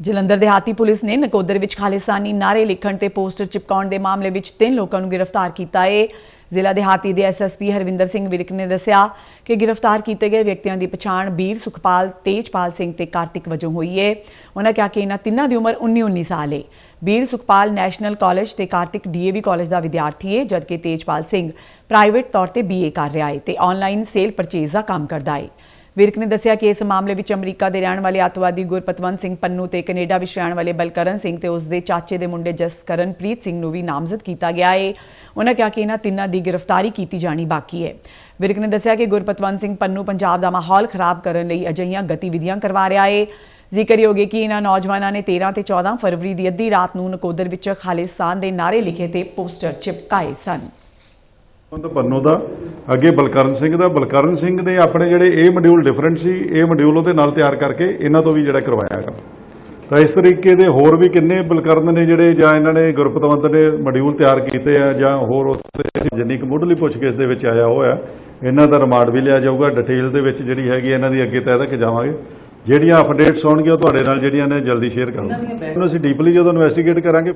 ਜਲੰਧਰ ਦਿਹਾਤੀ ਪੁਲਿਸ ਨੇ ਨਕੋਦਰ ਵਿੱਚ ਖਾਲਿਸਤਾਨੀ ਨਾਰੇ ਲਿਖਣ ਤੇ ਪੋਸਟਰ ਚਿਪਕਾਉਣ ਦੇ ਮਾਮਲੇ ਵਿੱਚ ਤਿੰਨ ਲੋਕਾਂ ਨੂੰ ਗ੍ਰਿਫਤਾਰ ਕੀਤਾ ਹੈ ਜ਼ਿਲ੍ਹਾ ਦਿਹਾਤੀ ਦੇ ਐਸਐਸਪੀ ਹਰਵਿੰਦਰ ਸਿੰਘ ਵਿਰਕ ਨੇ ਦੱਸਿਆ ਕਿ ਗ੍ਰਿਫਤਾਰ ਕੀਤੇ ਗਏ ਵਿਅਕਤੀਆਂ ਦੀ ਪਛਾਣ ਬੀਰ ਸੁਖਪਾਲ, ਤੇਜਪਾਲ ਸਿੰਘ ਤੇ ਕਾਰਤਿਕ ਵਜੋਂ ਹੋਈ ਹੈ ਉਹਨਾਂ ਕਿਹਾ ਕਿ ਇਹਨਾਂ ਤਿੰਨਾਂ ਦੀ ਉਮਰ 19-19 ਸਾਲ ਹੈ ਬੀਰ ਸੁਖਪਾਲ ਨੈਸ਼ਨਲ ਕਾਲਜ ਤੇ ਕਾਰਤਿਕ ਡੀਏਵੀ ਕਾਲਜ ਦਾ ਵਿਦਿਆਰਥੀ ਹੈ ਜਦਕਿ ਤੇਜਪਾਲ ਸਿੰਘ ਪ੍ਰਾਈਵੇਟ ਤੌਰ ਤੇ ਬੀਏ ਕਰ ਰਿਹਾ ਹੈ ਤੇ ਆਨਲਾਈਨ ਸੇਲ ਪਰਚੇਜ਼ ਦਾ ਕੰਮ ਕਰਦਾ ਹੈ ਵਿਰਕ ਨੇ ਦੱਸਿਆ ਕਿ ਇਸ ਮਾਮਲੇ ਵਿੱਚ ਅਮਰੀਕਾ ਦੇ ਰਹਿਣ ਵਾਲੇ ਅੱਤਵਾਦੀ ਗੁਰਪਤਵੰਤ ਸਿੰਘ ਪੰਨੂ ਤੇ ਕੈਨੇਡਾ ਵਿੱਚ ਰਹਿਣ ਵਾਲੇ ਬਲਕਰਨ ਸਿੰਘ ਤੇ ਉਸ ਦੇ ਚਾਚੇ ਦੇ ਮੁੰਡੇ ਜਸਕਰਨਪ੍ਰੀਤ ਸਿੰਘ ਨੂੰ ਵੀ ਨਾਮਜ਼ਦ ਕੀਤਾ ਗਿਆ ਹੈ ਉਹਨਾਂ ਕਿਹਾ ਕਿ ਇਹਨਾਂ ਤਿੰਨਾਂ ਦੀ ਗ੍ਰਿਫਤਾਰੀ ਕੀਤੀ ਜਾਣੀ ਬਾਕੀ ਹੈ ਵਿਰਕ ਨੇ ਦੱਸਿਆ ਕਿ ਗੁਰਪਤਵੰਤ ਸਿੰਘ ਪੰਨੂ ਪੰਜਾਬ ਦਾ ਮਾਹੌਲ ਖਰਾਬ ਕਰਨ ਲਈ ਅਜਿਹੀਆਂ ਗਤੀਵਿਧੀਆਂ ਕਰਵਾ ਰਿਹਾ ਹੈ ਜ਼ਿਕਰਯੋਗ ਹੈ ਕਿ ਇਹਨਾਂ ਨੌਜਵਾਨਾਂ ਨੇ 13 ਤੇ 14 ਫਰਵਰੀ ਦੀ ਅੱਧੀ ਰਾਤ ਨੂੰ ਨਕੋਦਰ ਵਿੱਚ ਖਾਲਿਸਤਾਨ ਦੇ ਨਾਰੇ ਲਿਖੇ ਤੇ ਪੋਸਟਰ ਚਿਪਕਾਏ ਸਨ। ਬੰਦ ਪੰਨੋ ਦਾ ਅੱਗੇ ਬਲਕਰਨ ਸਿੰਘ ਦਾ। ਬਲਕਰਨ ਸਿੰਘ ਦੇ ਆਪਣੇ ਜਿਹੜੇ ਇਹ ਮੋਡਿਊਲ ਡਿਫਰੈਂਟ ਸੀ ਇਹ ਮੋਡਿਊਲ ਉਹਦੇ ਨਾਲ ਤਿਆਰ ਕਰਕੇ ਇਹਨਾਂ ਤੋਂ ਵੀ ਜਿਹੜਾ ਕਰਵਾਇਆ ਹੈਗਾ ਤਾਂ ਇਸ ਤਰੀਕੇ ਦੇ ਹੋਰ ਵੀ ਕਿੰਨੇ ਬਲਕਰਨ ਨੇ ਜਿਹੜੇ ਜਾਂ ਇਹਨਾਂ ਨੇ ਗੁਰਪਤਵੰਤ ਨੇ ਮੋਡਿਊਲ ਤਿਆਰ ਕੀਤੇ ਆ ਜਾਂ ਹੋਰ ਉਸ ਜਿੰਨੀ ਕੁ ਮੁੱਢਲੀ ਪੁੱਛਗਿੱਛ ਦੇ ਵਿੱਚ ਆਇਆ ਹੋਇਆ ਇਹਨਾਂ ਦਾ ਰਿਮਾਂਡ ਵੀ ਲਿਆ ਜਾਊਗਾ। ਡਿਟੇਲ ਦੇ ਵਿੱਚ ਜਿਹੜੀ ਹੈਗੀ ਇਹਨਾਂ ਦੀ ਅੱਗੇ ਤਹਿ ਤੱਕ ਜਾਵਾਂਗੇ। ਜਿਹੜੀਆਂ ਅਪਡੇਟਸ ਹੋਣਗੀਆਂ ਉਹ ਤੁਹਾਡੇ ਨਾਲ ਜਿਹੜੀਆਂ ਨੇ ਜਲਦੀ ਸ਼ੇਅਰ ਕਰਾਂਗੇ। ਅਸੀਂ ਡੀਪਲੀ ਜਦੋਂ ਇਨਵੈਸਟੀਗੇਟ ਕਰਾਂਗੇ